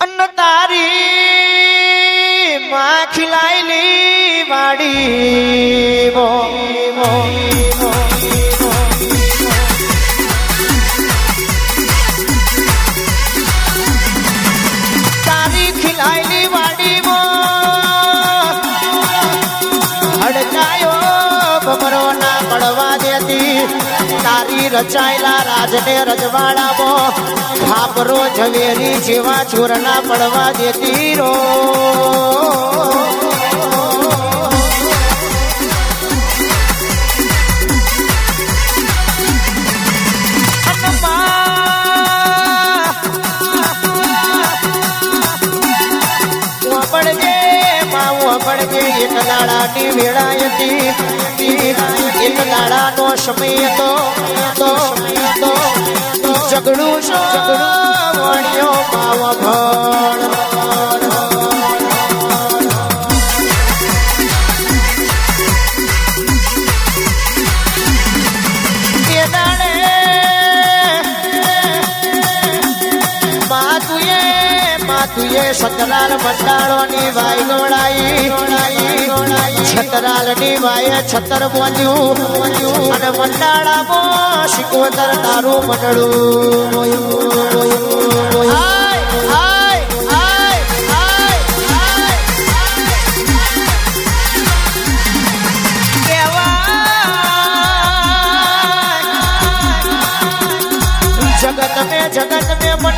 અન્ન તારી માં ખીલાયેલી વાડી. મો. રચાયેલા રાજને રજવાડામાં ખાપરો ઝવેરી જેવા ચોરના પડવા દેતી રો પડજે માવું પડજે એક દાડાની વેળાયતી એક દાડાનો સમય હતો તો તો ઝઘડું ઝઘડું વણ્યો પાવ ભણ માતુએ સતરાલ મંડાળોની વાય ગોળાઈ છતરાલની વાય છતર બોલ્યું અને મંડાળામાં શિકોતર તારું મંડળું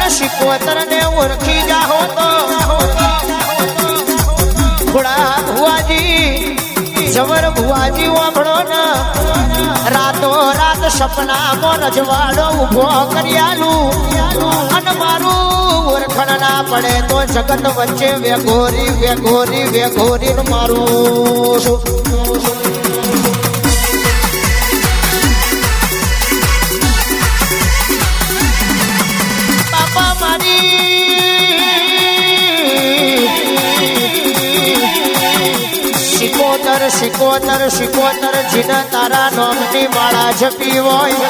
શિકોતર ને ઓળખી જાહો તો. ખોડા ભુવાજી જવર ભુવાજી વાપડો ને. રાતો રાત સપનામાં રજવાડો ઊભો કર્યાલું. અને મારું ઓળખણ ના પડે તો જગત વચ્ચે વેઘોરી વેઘોરી વેઘોરી મારું શિકોતર શિકોતર, જીન તારા નોમની માળા જપી હોય.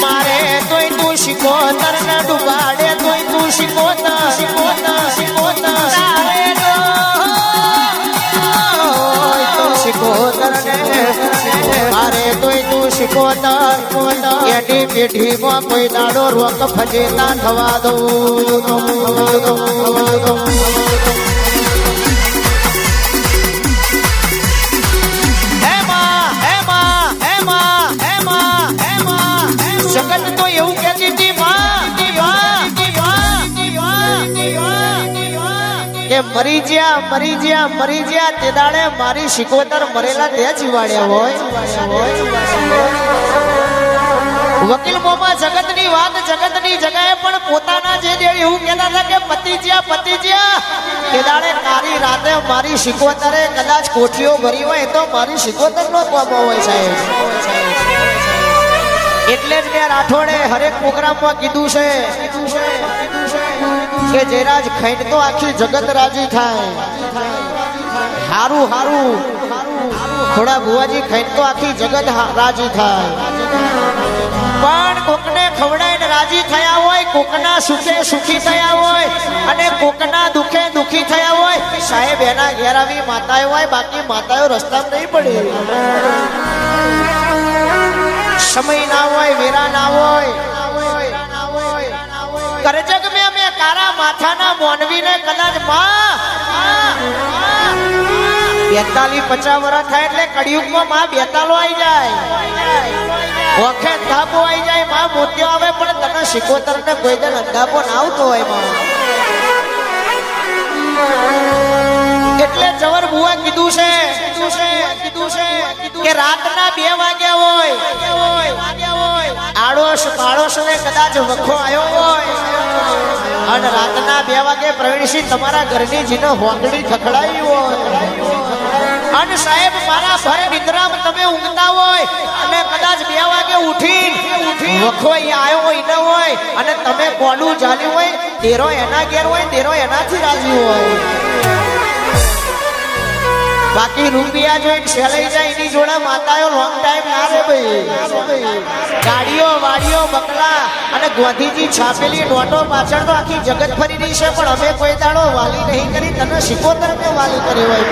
મારે તોય તું શિકોતર ને ડુબાડે, તોય તું શિકોતર શિકોતર શિકોતર. તારે પેઢીમાં કોઈ દાડો રોક ફજેતા થવા દઉં. કે મરી જ્યા મરી જ્યા મરી જ્યા, તે દાડે મારી શિકોતર મરેલા તે જીવાડ્યા હોય. વકીલ મોમાં જગતની વાત, જગતની જગાએ પણ પોતાના જે દેવી એવું કહેતા હતા કે, પતિ જ્યા પતિ જ્યા. તે દાડે કાળી રાતે મારી શિકોતરે કદાચ કોઠીઓ ભરી હોય તો મારી શિકોતર નો કોમો હોય સાહેબ. એટલે જ મેં રાઠોડે હરેક પ્રોગ્રામમાં કીધું છે કે જયરાજ ખાઈને તો આખી જગત રાજી થાય. હારું હારું. થોડા ભુવાજી ખાઈને તો આખી જગત રાજી થાય. પણ કોકને ખવડાઈને રાજી થયા હોય, કોકના સુખે સુખી થયા હોય, અને કોકના દુખે દુખી થયા હોય, સાહેબ, એના ઘેર આવી માતાઓ હોય, બાકી માતાઓ રસ્તામાં નહીં પડે. સમય ના હોય, વેરા ના હોય. કરજગ મેં કારા માથાના મોનવીને કદાચમાં બેતાલીસ પચાસ વર્ષ થાય એટલે કળિયુગમાં માં બેતાલો આવી જાય. ઓખે ધાબો આવી જાય, માં મોતિયો આવે, પણ તને શિકોતર ને કોઈ દર અંધાપો ના આવતો હોય, માં. એટલે જવર બુઆ કીધું છે કીધું છે કીધું છે કે રાતના બે વાગ્યા હોય, આડોશ પાડોશ ને કદાચ વખો આવ્યો હોય. અને રાતના બે વાગે પ્રવીણસિંહ તમારા ઘરની જીનો હોંદડી ખખડાવી હોય. અને સાહેબ, મારા ભર નિદ્રામાં તમે ઊંઘતા હોય અને કદાચ બે વાગે ઉઠી વખો અહીંયા આવ્યો હોય ન હોય. અને તમે કોડું ચાલ્યું હોય? તેરો એના ઘેર હોય, તેરો એનાથી રાજી હોય. બાકી રૂપિયા જોઈને સેલાઈ જાય એની જોડે માતાઓ લોંગ ટાઈમ ના રે ભાઈ. ગાડીઓ, વાડીઓ, બકલા અને ગોધીજી છાપેલી નોટો પાછળ તો આખી જગત ફરી રહી છે, પણ અમે કોઈ દાડો વાલી નહીં કરી. તને સિકોતર મેં વાલી કરી હોય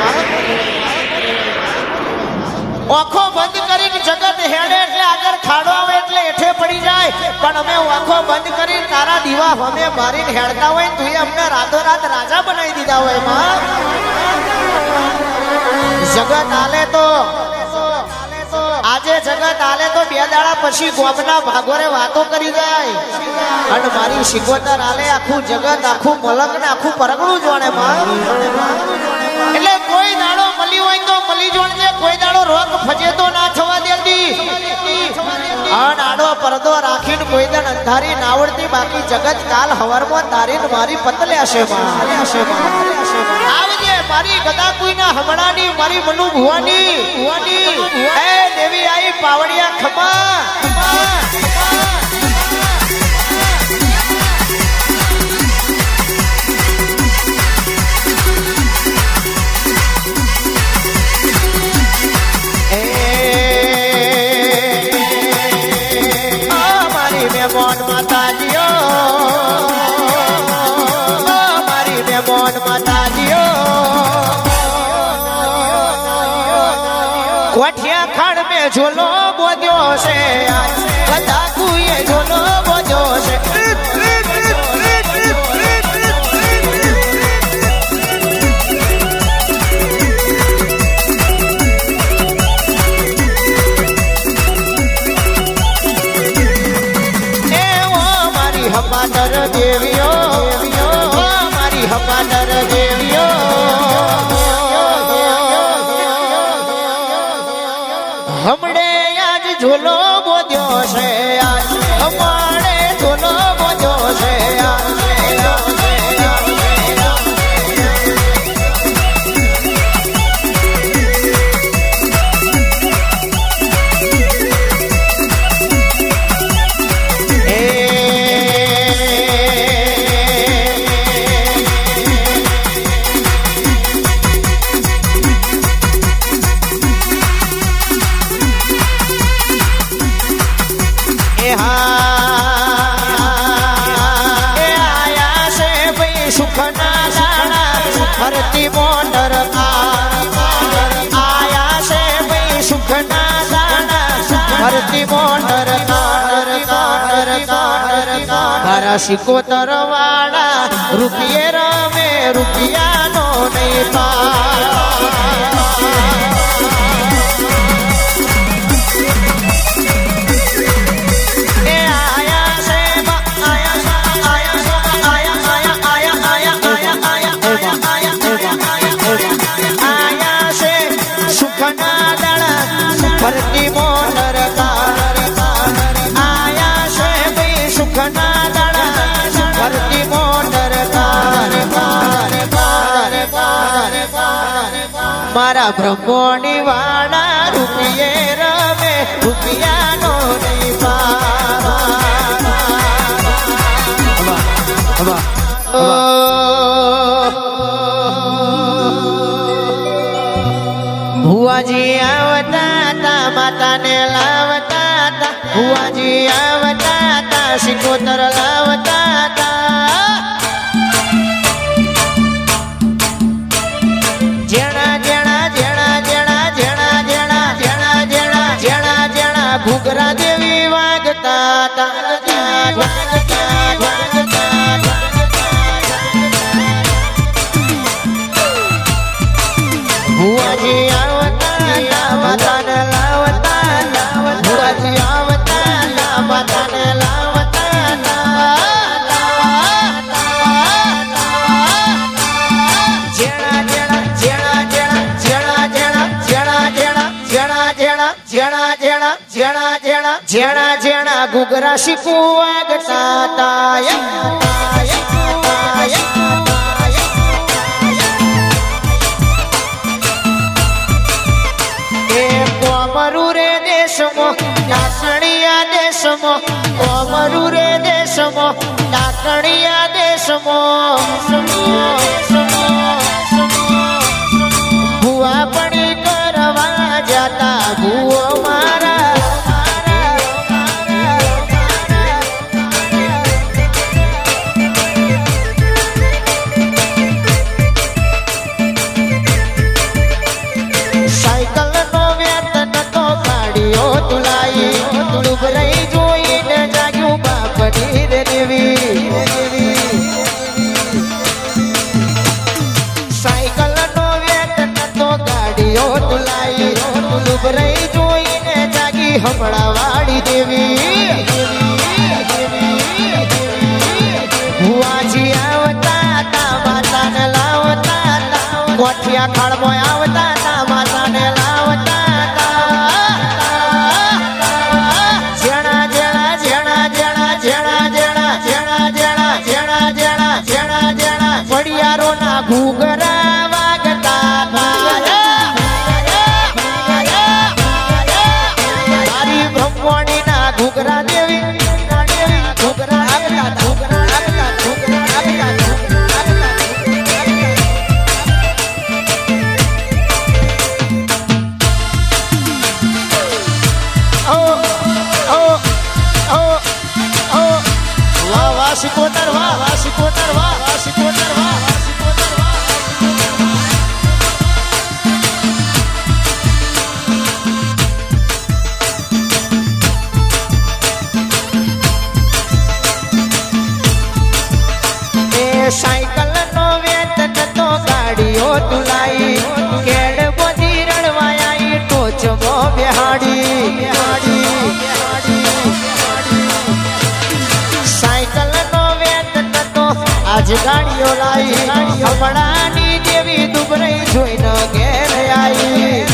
ઓખો બંધ કરીને જગત હેડે એટલે આગળ ખાડો આવે એટલે એઠે પડી જાય. પણ અમે ઓખો બંધ કરીને તારા દીવા અમે મારીને હેડતા હોય તું અમને રાતો રાત રાજા બનાવી દીધા હોયમાં જગત આલે તો. આજે જગત આલે તો બે દાડા પછી ગોમના ભાગોરે વાતો કરી જાય. અને મારી શીખવતર આલે આખું જગત આખું મલક ને આખું પરગણું માં. એટલે કોઈ દાડો મળી હોય તો મળી જોડજે કોઈ દાડો રોગ ફજેતો ના થવા દેતી. અન આડો પડદો રાખીને કોઈ દણ અંધારી નાવડતી બાકી જગત કાલ હવારમાં તારીને મારી પતલ્યા છે માં. આવજે મારી ગદા કોઈના હમણાની મારી મનુ ભુવાની ભુવાની એ દેવી આઈ પાવડિયા ખમા ખમા. થશે આ તારા શિકોતર વાળા રૂપિયે રમે રૂપિયાનો નહીં પા પરતી મોનર કા મારા બ્રહ્મોની વાળા રૂપિયે રમે, રૂપિયાનો નહીં ભુવાજી આવતા તા માતાને લાવતા તા ભુવાજી આવતા તા સિકોતર લાવતા જેણા જેણા ઘૂઘરા શીખવા ગતા તાયા કોમરુરે દેશમો નાકણિયા દેશમો કોમરુરે દેશમો નાકણિયા દેશમો, ભુવા પણ કરવા જતા ભુવો મારા દેવી હમણાં વાળી દેવી હુવાજી આવતા તા માતાને લાવતા કોઠિયા ખાડમાં આવતા તા માતાને લાવતા જેણા જેણા જેણા જેણા જેણા જેણા જેણા જેણા જેણા જેણા જેણા જેણા પડિયા પોતરવા વાસી આજ ગાડીઓ લાવી. હમણાંની દેવી દુબરાઈ જોઈને ઘેર આવી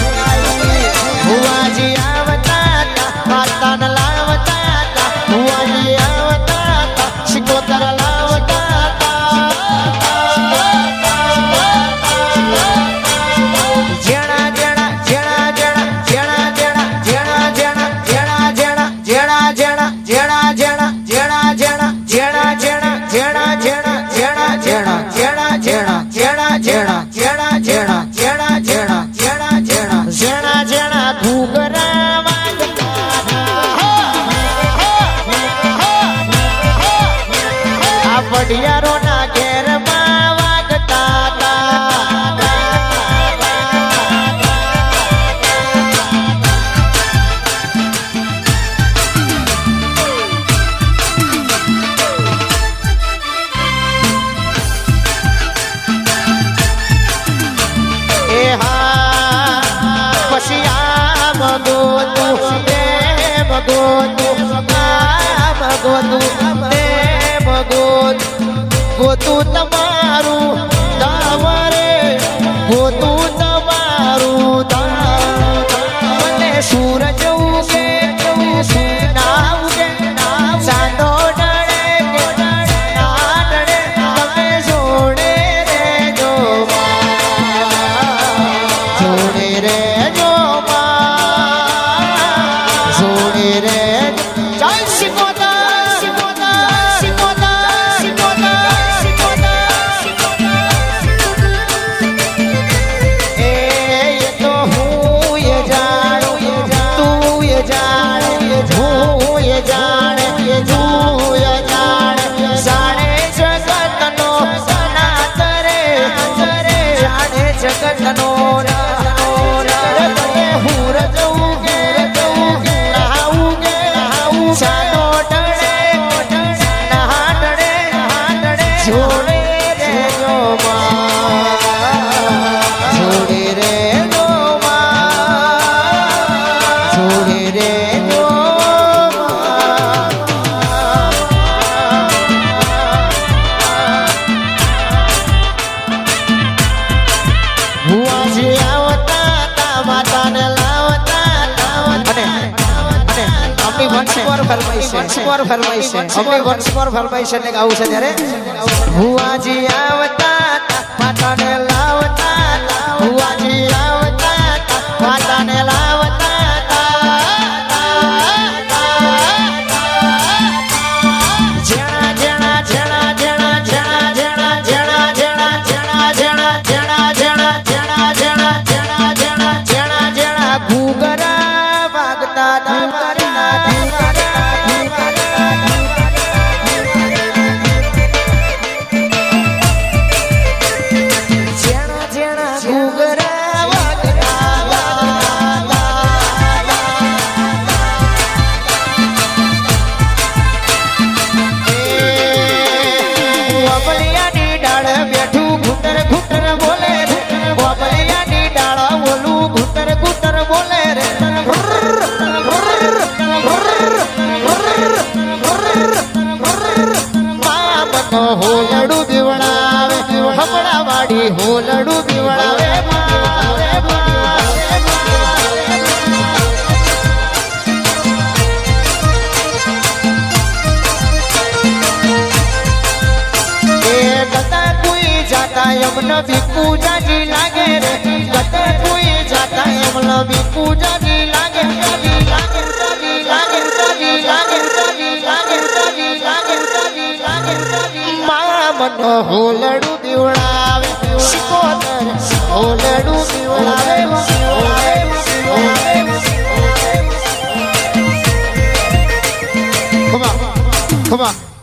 ತಮ್ಮ વંશ પર ફરમાય છે. અમે વંશ પર છે ને ગાવું છે ત્યારે. ભુવાજી આવતા પાટણ બોલે હો લડુ દીવડાવે હમણા વાડી હો લડુ દીવડાવે જાતા યમ પૂજાજી લાગે રે. ગતા કોઈ જાતા એમને બી પૂજાજી લાગે લાગે લાગે લાગે લાગે લાગે લાગે લાગે લાગે લાગે મારા મન હોલડું દીવડાવે Sikotar હોલડું દીવડાવે Come on, come on.